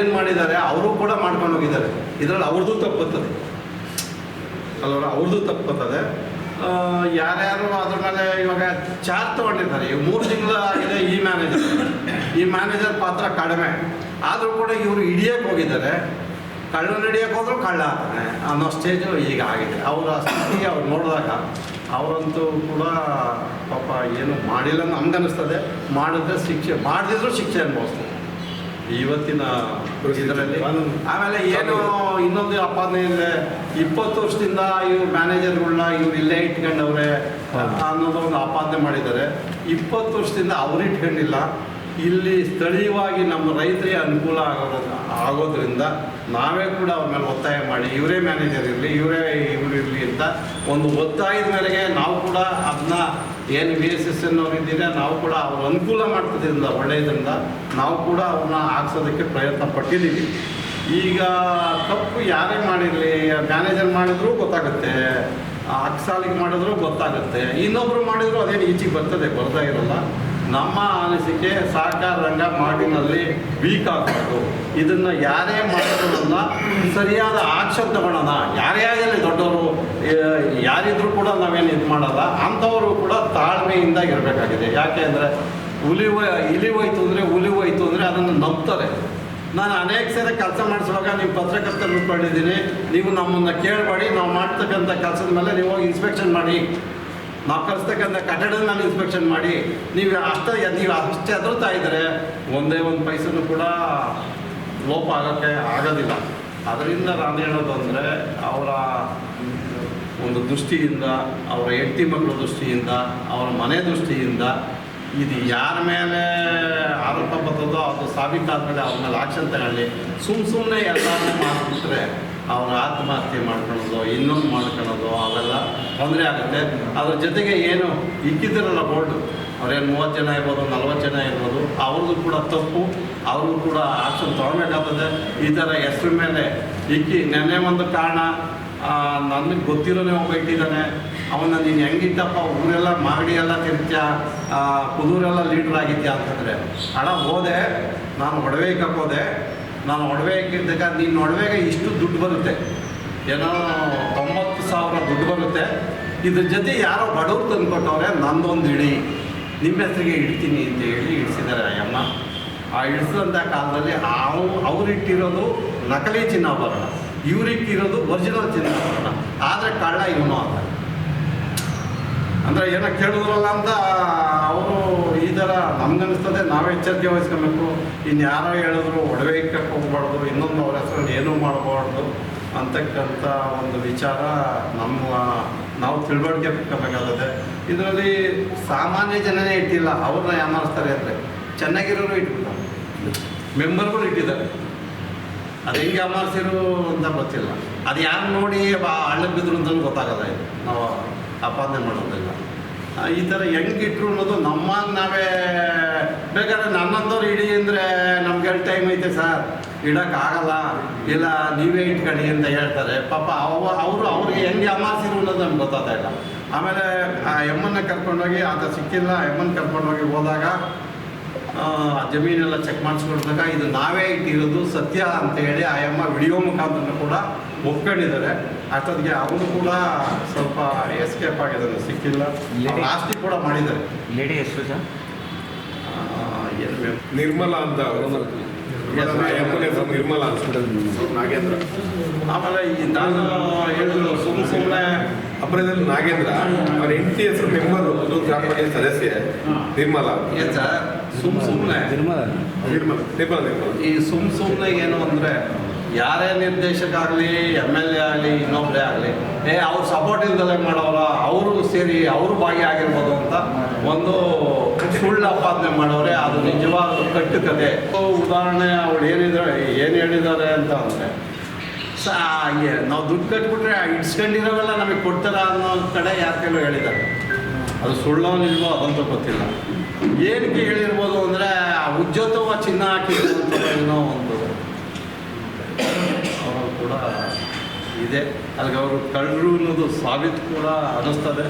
ಏನು ಮಾಡಿದ್ದಾರೆ? ಅವರು ಕೂಡ ಮಾಡ್ಕೊಂಡು ಹೋಗಿದ್ದಾರೆ. ಇದರಲ್ಲಿ ಅವ್ರದ್ದು ತಪ್ಪುತ್ತದೆ. ಅಲ್ವರ ಅವ್ರದ್ದು ತಪ್ಪುತ್ತದೆ. ಯಾರ್ಯಾರು ಅದ್ರ ಮೇಲೆ ಇವಾಗ ಚಾರ್ಜ್ ತೊಗೊಂಡಿದ್ದಾರೆ? ಈಗ ಮೂರು ತಿಂಗಳು ಆಗಿದೆ ಈ ಮ್ಯಾನೇಜರ್ ಈ ಮ್ಯಾನೇಜರ್ ಪಾತ್ರ ಕಡಿಮೆ. ಆದರೂ ಕೂಡ ಇವರು ಹಿಡಿಯಕ್ಕೆ ಹೋಗಿದ್ದಾರೆ. ಕಳ್ಳ ನಡಿಯಕ್ಕೆ ಹೋದ್ರು ಕಳ್ಳ ಆಗ್ತಾನೆ. ಅನ್ನೋ ಸ್ಟೇಜು ಈಗ ಆಗಿದೆ. ಅವರ ಸ್ಥಿತಿ ಅವ್ರು ನೋಡಿದಾಗ ಅವರಂತೂ ಕೂಡ ಪಾಪ ಏನು ಮಾಡಿಲ್ಲ ನಮ್ಗೆ ಅನ್ನಿಸ್ತದೆ ಮಾಡಿದ್ರೆ ಶಿಕ್ಷೆ ಮಾಡದಿದ್ರು ಶಿಕ್ಷೆ ಅನುಭವಿಸ್ತದೆ ಇವತ್ತಿನ ಇದರಲ್ಲಿ ಆಮೇಲೆ ಏನು ಇನ್ನೊಂದು ಆಪಾದನೆ ಇದೆ. ಇಪ್ಪತ್ತು ವರ್ಷದಿಂದ ಇವ್ರು ಮ್ಯಾನೇಜರ್ಗಳನ್ನ ಇವ್ರು ಇಲ್ಲೇ ಇಟ್ಕೊಂಡವ್ರೆ ಅನ್ನೋದು ಒಂದು ಆಪಾದನೆ ಮಾಡಿದ್ದಾರೆ. ಇಪ್ಪತ್ತು ವರ್ಷದಿಂದ ಅವ್ರು ಇಟ್ಕೊಂಡಿಲ್ಲ. ಇಲ್ಲಿ ಸ್ಥಳೀಯವಾಗಿ ನಮ್ಮ ರೈತರಿಗೆ ಅನುಕೂಲ ಆಗೋದ ಆಗೋದ್ರಿಂದ ನಾವೇ ಕೂಡ ಅವ್ರ ಮೇಲೆ ಒತ್ತಾಯ ಮಾಡಿ, ಇವರೇ ಮ್ಯಾನೇಜರ್ ಇರಲಿ, ಇವರೇ ಇವರು ಇರಲಿ ಅಂತ ಒಂದು ಒತ್ತಾಯದ ಮೇರೆಗೆ ನಾವು ಕೂಡ ಅದನ್ನ ಏನು ವಿ ಎಸ್ ಎಸ್ ಎನ್ ಇದ್ದೀರ ನಾವು ಕೂಡ ಅವ್ರ ಅನುಕೂಲ ಮಾಡ್ತಿದ್ದರಿಂದ ಒಳ್ಳೆಯದ್ರಿಂದ ನಾವು ಕೂಡ ಅವ್ರನ್ನ ಹಾಕ್ಸೋದಕ್ಕೆ ಪ್ರಯತ್ನ ಪಟ್ಟಿದ್ದೀವಿ. ಈಗ ತಪ್ಪು ಯಾರೇ ಮಾಡಿರಲಿ ಮ್ಯಾನೇಜರ್ ಮಾಡಿದ್ರು ಗೊತ್ತಾಗುತ್ತೆ ಅಕ್ಸಾಲಿಗೆ ಮಾಡಿದ್ರು ಗೊತ್ತಾಗುತ್ತೆ, ಇನ್ನೊಬ್ರು ಮಾಡಿದ್ರು ಅದೇನು ಈಚೆಗೆ ಬರ್ತದೆ, ಬರ್ತಾ ಇರಲ್ಲ. ನಮ್ಮ ಅನಿಸಿಕೆ ಸಹಕಾರ ರಂಗ ಮಾಡಿನಲ್ಲಿ ವೀಕ್ ಆಗಬಾರ್ದು. ಇದನ್ನು ಯಾರೇ ಮಾಡೋದನ್ನ ಸರಿಯಾದ ಆಕ್ಷನ್ ತಗೊಳ್ಳೋಣ ಯಾರೇ ಆಗಲಿ ದೊಡ್ಡವರು ಯಾರಿದ್ರೂ ಕೂಡ ನಾವೇನು ಇದು ಮಾಡಲ್ಲ, ಅಂಥವರು ಕೂಡ ತಾಳ್ಮೆಯಿಂದ ಇರಬೇಕಾಗಿದೆ. ಯಾಕೆ ಅಂದರೆ ಹುಲಿ ಇಲಿ ಹೋಯ್ತು ಅಂದರೆ ಹುಲಿ ಹೋಯ್ತು ಅಂದರೆ ಅದನ್ನು ನಂಬ್ತಾರೆ ನಾನು ಅನೇಕ ಸರಿ ಕೆಲಸ ಮಾಡಿಸುವಾಗ ನೀವು ಪತ್ರಕರ್ತರು ಕಂಡಿದ್ದೀನಿ ನೀವು ನಮ್ಮನ್ನು ಕೇಳಬೇಡಿ, ನಾವು ಮಾಡ್ತಕ್ಕಂಥ ಕೆಲಸದ ಮೇಲೆ ನೀವು ಇನ್ಸ್ಪೆಕ್ಷನ್ ಮಾಡಿ. ನಾವು ಕಲಿಸ್ತಕ್ಕಂಥ ಕಟ್ಟಡದ ನಾನು ಇನ್ಸ್ಪೆಕ್ಷನ್ ಮಾಡಿ, ನೀವು ಅಷ್ಟೇ ನೀವು ಅಷ್ಟೇ ಹೆದರ್ತಾ ಇದ್ದರೆ ಒಂದೇ ಒಂದು ಪೈಸೂ ಕೂಡ ಲೋಪ ಆಗೋಕ್ಕೆ ಆಗೋದಿಲ್ಲ. ಅದರಿಂದ ನಾನು ಹೇಳೋದು ಅಂದರೆ, ಅವರ ಒಂದು ದೃಷ್ಟಿಯಿಂದ, ಅವರ ಹೆಂಡತಿ ಮಕ್ಕಳ ದೃಷ್ಟಿಯಿಂದ, ಅವರ ಮನೆ ದೃಷ್ಟಿಯಿಂದ, ಇದು ಯಾರ ಮೇಲೆ ಆರೋಪ ಬರ್ತದೋ ಅದು ಸಾಬೀತಾದ್ಮೇಲೆ ಅವ್ರ ಮೇಲೆ ಆಕ್ಷನ್ ತಗೊಳ್ಳಿ. ಸುಮ್ಮ ಸುಮ್ಮನೆ ಎಲ್ಲರೂ ಮಾಡಿಬಿಟ್ರೆ ಅವ್ರ ಆತ್ಮಹತ್ಯೆ ಮಾಡ್ಕೊಳೋದು ಇನ್ನೊಂದು ಮಾಡ್ಕೊಳೋದು ಅವೆಲ್ಲ ತೊಂದರೆ ಆಗುತ್ತೆ. ಅದ್ರ ಜೊತೆಗೆ ಏನು ಇಕ್ಕಿದ್ರಲ್ಲ ಬೋರ್ಡು ಅವ್ರೇನು ಮೂವತ್ತು ಜನ ಇರ್ಬೋದು, ನಲ್ವತ್ತು ಜನ ಇರ್ಬೋದು, ಅವ್ರದ್ದು ಕೂಡ ತಪ್ಪು ಅವ್ರಿಗೂ ಕೂಡ ಆಕ್ಷನ್ ತೊಗೊಳ್ಬೇಕಾಗ್ತದೆ. ಈ ಥರ ಹೆಸ್ರ ಮೇಲೆ ಇಕ್ಕಿ, ನೆನ್ನೆ ಒಂದು ಕಾರಣ ನನಗೆ ಗೊತ್ತಿರೋನೇ ಒಬ್ಬ ಇಟ್ಟಿದ್ದಾನೆ. ಅವನ್ನ ನೀನು ಹೆಂಗಿದ್ದಪ್ಪ ಊರೆಲ್ಲ ಮಾಗಡಿ ಎಲ್ಲ ತಿರ್ತೀಯ ಕುದೂರೆಲ್ಲ ಲೀಡ್ರ್ ಆಗಿದ್ಯಾ ಅಂತಂದರೆ ಹಣ ಹೋದೆ, ನಾನು ಒಡವೆ ನಾನು ಒಡವೆ ನೀನು ಒಡವೆಗೆ ಇಷ್ಟು ದುಡ್ಡು ಬರುತ್ತೆ. ಏನೋ ತೊಂಬತ್ತು ಸಾವಿರ ದುಡ್ಡು ಬರುತ್ತೆ. ಇದ್ರ ಜೊತೆ ಯಾರೋ ಬಡವ್ರು ತಂದುಕೊಟ್ಟವ್ರೆ, ನಂದೊಂದು ಇಡಿ. ನಿಮ್ಮ ಹೆಸರಿಗೆ ಇಡ್ತೀನಿ ಅಂತ ಹೇಳಿ ಇಡಿಸಿದ್ದಾರೆ ಅಯ್ಯಮ್ಮ ಆ ಇಡಿಸಿದಂಥ ಕಾಲದಲ್ಲಿ ಅವು, ಅವ್ರು ಇಟ್ಟಿರೋದು ನಕಲಿ ಚಿನ್ನಾಭರಣ. ಇವ್ರಿಟ್ಟಿರೋದು ಒರಿಜಿನಲ್ ಚಿನ್ನಾಭರಣ. ಆದರೆ ಕಳ್ಳ ಇವನು ಅಂತ. ಅಂದರೆ ಏನೋ ಕೇಳಿದ್ರಲ್ಲ ಅಂತ ಅವರು ಈ ಥರ ನಮ್ಗನ್ನಿಸ್ತದೆ, ನಾವೇ ಎಚ್ಚರಿಕೆ ವಹಿಸ್ಕೊಬೇಕು. ಇನ್ನು ಯಾರೋ ಹೇಳಿದ್ರು, ಒಡವೆ ಇಕ್ಕಕ್ಕೆ ಹೋಗ್ಬಾರ್ದು, ಇನ್ನೊಂದು ಅವ್ರ ಹೆಸರಲ್ಲಿ ಏನೂ ಮಾಡಬಾರ್ದು ಅಂತಕ್ಕಂಥ ಒಂದು ವಿಚಾರ ನಮ್ಮ, ನಾವು ತಿಳುವಳಿಕೆ ಬೇಕಬೇಕಾಗುತ್ತೆ ಇದರಲ್ಲಿ ಸಾಮಾನ್ಯ ಜನನೇ ಇಟ್ಟಿಲ್ಲ, ಅವ್ರನ್ನ ಯಾಮಾರಿಸ್ತಾರೆ ಅಂದರೆ ಚೆನ್ನಾಗಿರೋರು ಇಟ್ಬಿಟ್ಟಾರೆ. ಮೆಂಬರ್ಗಳು ಇಟ್ಟಿದ್ದಾರೆ. ಅದು ಹೆಂಗೆ ಅಮಾರಿಸಿರು ಅಂತ ಗೊತ್ತಿಲ್ಲ. ಅದು ಯಾರು ನೋಡಿ ಬಾ ಹಳ್ಳಕ್ಕೆ ಬಿದ್ದರು ಅಂತಲೂ ಗೊತ್ತಾಗಲ್ಲ ಇದು. ನಾವು ಆಪಾದನೆ ಮಾಡೋದಿಲ್ಲ ಈ ಥರ ಹೆಂಗೆ ಇಟ್ರು ಅನ್ನೋದು ನಮ್ಮನ್ನ ನಾವೇ ಬೇಕಾದ್ರೆ ನನ್ನಂಥವ್ರು ಇಡಿ ಅಂದರೆ ನಮ್ಗೆ ಟೈಮ್ ಐತೆ ಸರ್ ಇಡೋಕ್ಕಾಗಲ್ಲ ಇಲ್ಲ, ನೀವೇ ಇಟ್ಕೊಳ್ಳಿ ಅಂತ ಹೇಳ್ತಾರೆ. ಪಾಪ ಅವ, ಅವರು ಅವ್ರಿಗೆ ಹೆಂಗೆ ಅಮಾಸಿದ್ರು ಅನ್ನೋದು ನಮ್ಗೆ ಗೊತ್ತಾಗ್ತಾ ಇಲ್ಲ. ಆಮೇಲೆ ಆ ಎಮ್ಮನ್ನ ಕರ್ಕೊಂಡೋಗಿ, ಆತ ಸಿಕ್ಕಿಲ್ಲ ಎಮ್ಮನ್ನ ಕರ್ಕೊಂಡೋಗಿ ಹೋದಾಗ ಜಮೀನೆಲ್ಲ ಚೆಕ್ ಮಾಡಿಸ್ಕೊಂಡಾಗ ಇದು ನಾವೇ ಇಟ್ಟಿರೋದು ಸತ್ಯ ಅಂತ ಹೇಳಿ ಆ ಅಮ್ಮ ವಿಡಿಯೋ ಮುಖಾಂತರ ಕೂಡ ಒಪ್ಕೊಂಡಿದ್ದಾರೆ. ಅಷ್ಟೊತ್ತಿಗೆ ಅವನು ಕೂಡ ಸ್ವಲ್ಪ ಎಸ್ಕೇಪ್ ಆಗಿದ್ದಾನೆ ಸಿಕ್ಕಿಲ್ಲ. ಆಸ್ತಿ ಕೂಡ ಮಾಡಿದ್ದಾರೆ. ಲೇಡಿ ಹೆಸರು ಸರ್? ನಿರ್ಮಲಾ ಅಂತ ನಿರ್ಮಲ ನಾಗೇಂದ್ರ. ಆಮೇಲೆ ಈ ನಾನು ಹೇಳಿದ್ರು ಸುಮ್ಮನೆ ಸುಮ್ಮನೆ ಅಪರದಲ್ಲಿ ನಾಗೇಂದ್ರ ಅವ್ರ ಹೆಂಡತಿ ಹೆಸರು ಮೆಂಬರ್ ಅದು ಗ್ರಾಮ ಪಂಚಾಯತ್ ಸದಸ್ಯೆ ನಿರ್ಮಲಾ ಸರ್? ಸುಮ್ಮ ಸುಮ್ಮನೆ ನಿರ್ಮಲ. ನಿರ್ಮಲಾ. ನಿರ್ಮಲಾ ನಿರ್ಮಲಾ. ಈ ಸುಮ್ ಸುಮ್ಮನೆ ಏನು ಅಂದರೆ ಯಾರೇ ನಿರ್ದೇಶಕ ಆಗಲಿ ಎಂ ಎಲ್ ಎ ಆಗಲಿ ಇನ್ನೊಬ್ಬರೇ ಆಗಲಿ ಏ ಅವ್ರು ಸಪೋರ್ಟ್ ಇಲ್ದಲೆ ಮಾಡೋಲ್ಲ ಅವರು ಸೇರಿ ಅವರು ಭಾಗಿಯಾಗಿರ್ಬೋದು ಅಂತ ಒಂದು ಸುಳ್ಳು ಆಪಾದನೆ ಮಾಡೋರೆ ಅದು ನಿಜವಾದ ಕಟ್ಟು ಕತೆ. ಉದಾಹರಣೆ ಅವಳು ಏನಿದ್ದಾರೆ ಏನು ಹೇಳಿದ್ದಾರೆ ಅಂತ ಅಂದರೆ ಸಾ ನಾವು ದುಡ್ಡು ಕಟ್ಬಿಟ್ರೆ ಇಡ್ಸ್ಕೊಂಡಿರೋವೆಲ್ಲ ನಮಗೆ ಕೊಡ್ತಾರ ಅನ್ನೋ ಕಡೆ ಯಾರ ಕೈಲೂ ಹೇಳಿದ್ದಾರೆ. ಅದು ಸುಳ್ಳೋ ನಿಲ್ವೋ ಅದಂತೂ ಗೊತ್ತಿಲ್ಲ. ಏನಕ್ಕೆ ಹೇಳಿರ್ಬೋದು ಅಂದರೆ, ಆ ಉಜ್ಜೋತವ ಚಿನ್ನ ಹಾಕಿರೋ ಅಂತ ಏನೋ ಒಂದು. ಅವರು ಕೂಡ ಇದೆ. ಅಲ್ಲಿಗೆ ಅವರು ಕಳ್ಳರು ಅನ್ನೋದು ಸಾಬೀತು ಕೂಡ ಅನ್ನಿಸ್ತದೆ.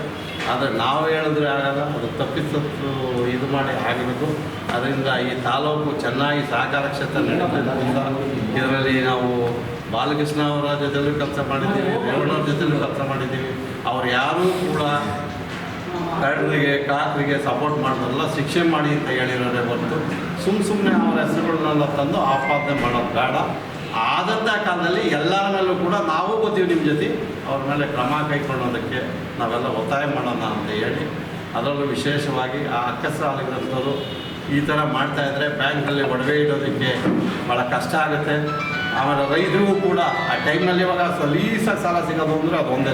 ಆದರೆ ನಾವು ಹೇಳಿದ್ರೆ ಆಗಲ್ಲ, ಅದು ತಪ್ಪಿಸತ್ತು ಇದು ಮಾಡಿ ಆಗಿರೋದು. ಅದರಿಂದ ಈ ತಾಲೂಕು ಚೆನ್ನಾಗಿ ಸಹಕಾರ ಕ್ಷೇತ್ರ ನಡೆಯೋದ್ರಿಂದ ಇದರಲ್ಲಿ ನಾವು ಬಾಲಕೃಷ್ಣ ಅವರ ಜೊತೆಲೂ ಕೆಲಸ ಮಾಡಿದ್ದೀವಿ ರೇವಣ್ಣವ್ರ ಜೊತೆಲೂ ಕೆಲಸ ಮಾಡಿದ್ದೀವಿ. ಅವ್ರು ಯಾರೂ ಕೂಡ ಕಳ್ಳರಿಗೆ ಕಾಕರಿಗೆ ಸಪೋರ್ಟ್ ಮಾಡೋದಲ್ಲ ಶಿಕ್ಷೆ ಮಾಡಿ ಅಂತ ಹೇಳಿರೋದೇ ಬಂತು ಸುಮ್ಮ ಸುಮ್ಮನೆ ಅವರ ಹೆಸರುಗಳನ್ನೆಲ್ಲ ತಂದು ಆಪಾದನೆ ಮಾಡೋದು ಬೇಡ. ಆದಂಥ ಕಾಲದಲ್ಲಿ ಎಲ್ಲರ ಮೇಲೂ ಕೂಡ ನಾವು ಬರ್ತೀವಿ ನಿಮ್ಮ ಜೊತೆ. ಅವ್ರ ಮೇಲೆ ಕ್ರಮ ಕೈಗೊಳ್ಳೋದಕ್ಕೆ ನಾವೆಲ್ಲ ಒತ್ತಾಯ ಮಾಡೋಣ ಅಂತ ಹೇಳಿ, ಅದರಲ್ಲೂ ವಿಶೇಷವಾಗಿ ಆ ಅಕ್ಕಸಾಲಿಗರಂಥವ್ರು ಈ ಥರ ಮಾಡ್ತಾ ಇದ್ದರೆ ಬ್ಯಾಂಕಲ್ಲಿ ಒಡವೆ ಇಡೋದಕ್ಕೆ ಭಾಳ ಕಷ್ಟ ಆಗುತ್ತೆ. ಆಮೇಲೆ ರೈತರಿಗೂ ಕೂಡ ಆ ಟೈಮ್ನಲ್ಲಿ ಇವಾಗ ಸಲೀಸಾಗಿ ಸಾಲ ಸಿಗೋದು ಅಂದರೆ ಅದು ಒಂದೇ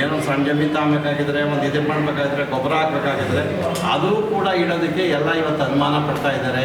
ಏನೋ ಸಣ್ಣ ಜಮೀನು ತಗೊಬೇಕಾಗಿದ್ರೆ ಒಂದು ಇದು ಮಾಡಬೇಕಾಗಿದ್ರೆ, ಗೊಬ್ಬರ ಹಾಕಬೇಕಾಗಿದ್ರೆ ಅದು ಕೂಡ ಇಡೋದಕ್ಕೆ ಎಲ್ಲ ಇವತ್ತು ಅನುಮಾನ ಪಡ್ತಾ ಇದ್ದಾರೆ.